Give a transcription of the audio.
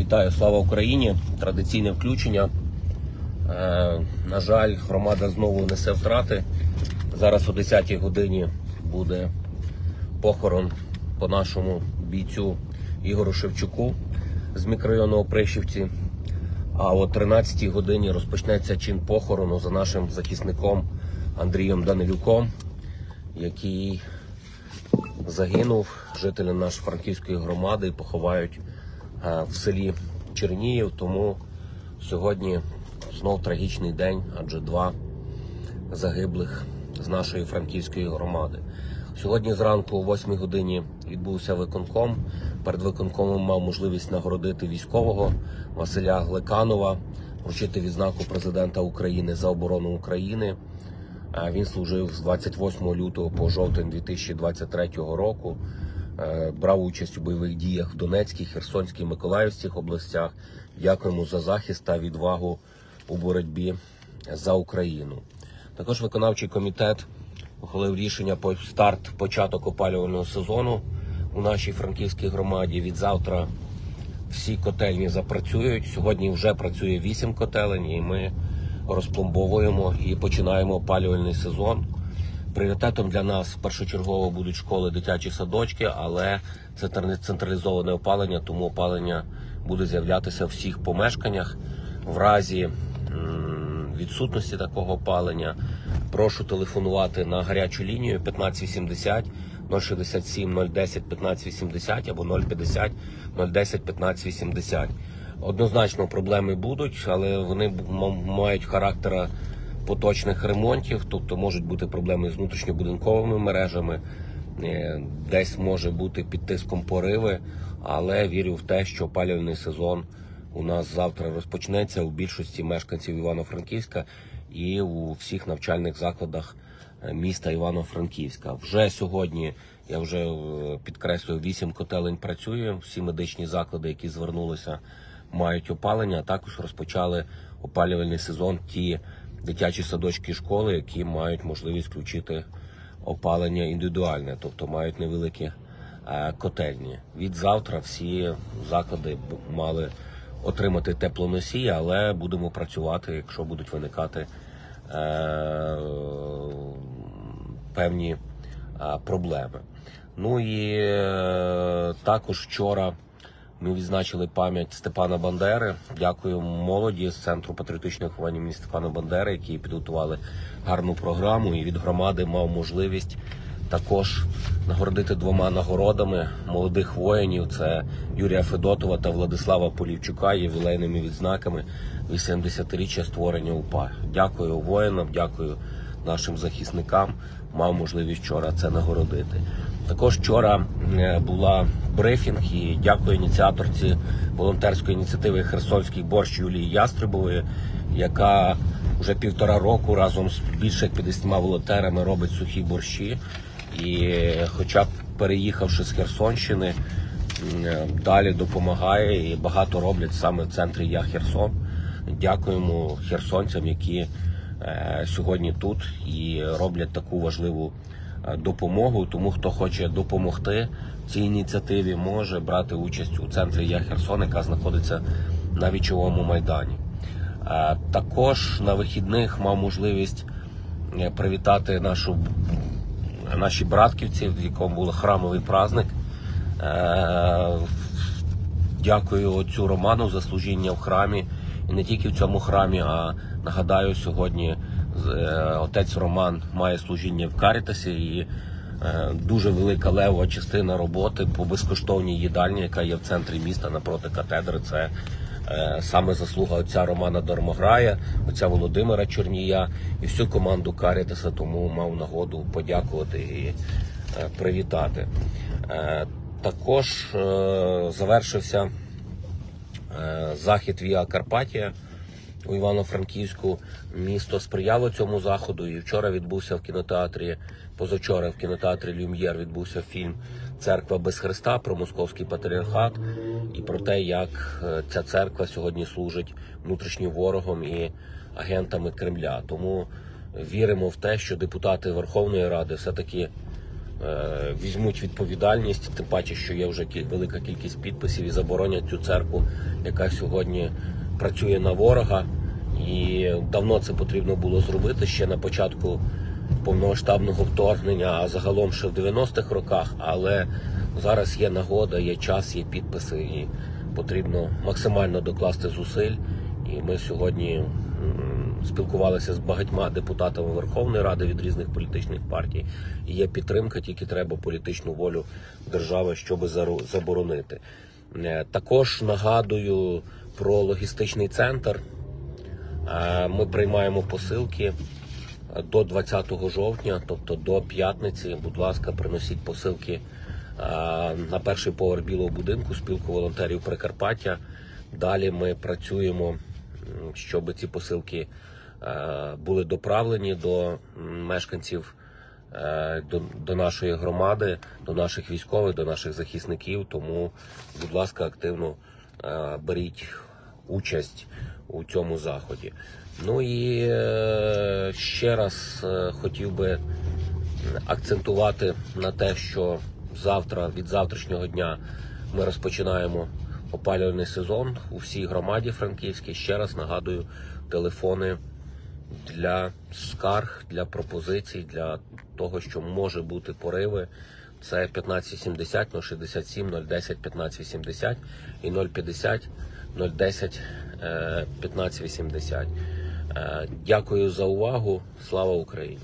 Вітаю, слава Україні! Традиційне включення. Е, на жаль, громада знову несе втрати. Зараз о 10-й годині буде похорон по нашому бійцю Ігору Шевчуку з мікрорайону Опришівці. А о 13-й годині розпочнеться чин похорону за нашим захисником Андрієм Данилюком, який загинув жителі нашої франківської громади і поховають в селі Черніїв. Тому сьогодні знов трагічний день, адже два загиблих з нашої франківської громади. Сьогодні зранку о 8 годині відбувся виконком. Перед виконкомом мав можливість нагородити військового Василя Глеканова, вручити відзнаку президента України за оборону України. Е, Він служив з 28 лютого по жовтень 2023 року. Е, Брав участь у бойових діях в Донецькій, Херсонській, Миколаївських областях. Дякуємо за захист та відвагу у боротьбі за Україну. Також виконавчий комітет ухвалив рішення по старт початок опалювального сезону у нашій франківській громаді. Від завтра всі котельні запрацюють. Сьогодні вже працює 8 котелень, і ми розпломбовуємо і починаємо опалювальний сезон. Пріоритетом для нас першочергово будуть школи, дитячі садочки, але це централізоване опалення, тому опалення буде з'являтися в всіх помешканнях. В разі відсутності такого опалення прошу телефонувати на гарячу лінію 1580 067 010 1580 або 050 010 1580. Однозначно проблеми будуть, але вони мають характера поточних ремонтів, тобто можуть бути проблеми з внутрішньобудинковими мережами, е, десь може бути під тиском пориви, але вірю в те, що опалювальний сезон у нас завтра розпочнеться у більшості мешканців Івано-Франківська і у всіх навчальних закладах е, міста Івано-Франківська. Вже сьогодні я вже е, підкреслюю, вісім котелень працює. Всі медичні заклади, які звернулися, мають опалення. а Також розпочали опалювальний сезон ті дитячі садочки школи, які мають можливість включити опалення індивідуальне, тобто мають невеликі е, котельні. Від завтра всі заклади мали отримати теплоносії, але будемо працювати, якщо будуть виникати е, певні е, проблеми. Ну і також вчора ми відзначили пам'ять Степана Бандери. Дякую молоді з центру патріотичного виховання імені Степана Бандери, які підготували гарну програму. І від громади мав можливість також нагородити двома нагородами молодих воїнів: це Юрія Федотова та Владислава Полівчука, ювілейними відзнаками 80-річчя створення УПА. Дякую воїнам, дякую нашим захисникам. Мав можливість вчора це нагородити. Також вчора е, була брифінг і дякую ініціаторці волонтерської ініціативи Херсонський борщ Юлії Ястребової, яка вже півтора року разом з більше як 50 волонтерами робить сухі борщі. І, хоча б переїхавши з Херсонщини, далі допомагає і багато роблять саме в центрі Я Херсон. Дякуємо херсонцям, які сьогодні тут і роблять таку важливу е, допомогу. Тому хто хоче допомогти цій ініціативі, може брати участь у центрі Я Херсон, яка знаходиться на вічовому майдані. Е, Також на вихідних мав можливість е, привітати нашу наші братківці, в якому був храмовий праздник. Е, Дякую отцю Роману за служіння в храмі. І не тільки в цьому храмі, а нагадаю, сьогодні е, отець Роман має служіння в Карітасі і е, дуже велика левова частина роботи по безкоштовній їдальні, яка є в центрі міста напроти катедри. Це е, саме заслуга отця Романа Дармограя, отця Володимира Чорнія і всю команду Карітаса, тому мав нагоду подякувати і привітати. Також завершився захід Віа Карпатія у Івано-Франківську. Місто сприяло цьому заходу. І вчора відбувся в кінотеатрі. Позавчора в кінотеатрі Люм'єр відбувся фільм Церква без Христа про московський патріархат і про те, як е, ця церква сьогодні служить внутрішнім ворогом і агентами Кремля. Тому віримо в те, що депутати Верховної Ради все таки е, візьмуть відповідальність, тим паче, що є вже велика кількість підписів і заборонять цю церкву, яка сьогодні працює на ворога. І давно це потрібно було зробити ще на початку повномасштабного вторгнення, а загалом ще в 90-х роках. Але зараз є нагода, є час, є підписи, і потрібно максимально докласти зусиль. І ми сьогодні спілкувалися з багатьма депутатами Верховної Ради від різних політичних партій. І є підтримка, тільки треба політичну волю держави, щоб заборонити. Е, Також нагадую про логістичний центр. Ми приймаємо посилки до 20 жовтня, тобто до п'ятниці. Будь ласка, приносіть посилки на перший поверх білого будинку спілку волонтерів Прикарпаття. Далі ми працюємо, щоб ці посилки е, були доправлені до мешканців. е, До, до нашої громади, до наших військових, до наших захисників. Тому, будь ласка, активно беріть участь у цьому заході. Ну і е, ще раз е, хотів би акцентувати на те, що завтра, від завтрашнього дня, ми розпочинаємо опалювальний сезон у всій громаді Франківській. Ще раз нагадую, телефони для скарг, для пропозицій, для того, що може бути пориви. Це 1570 067 010 1580 і 050 010 е, 1580. Е, Дякую за увагу. Слава Україні!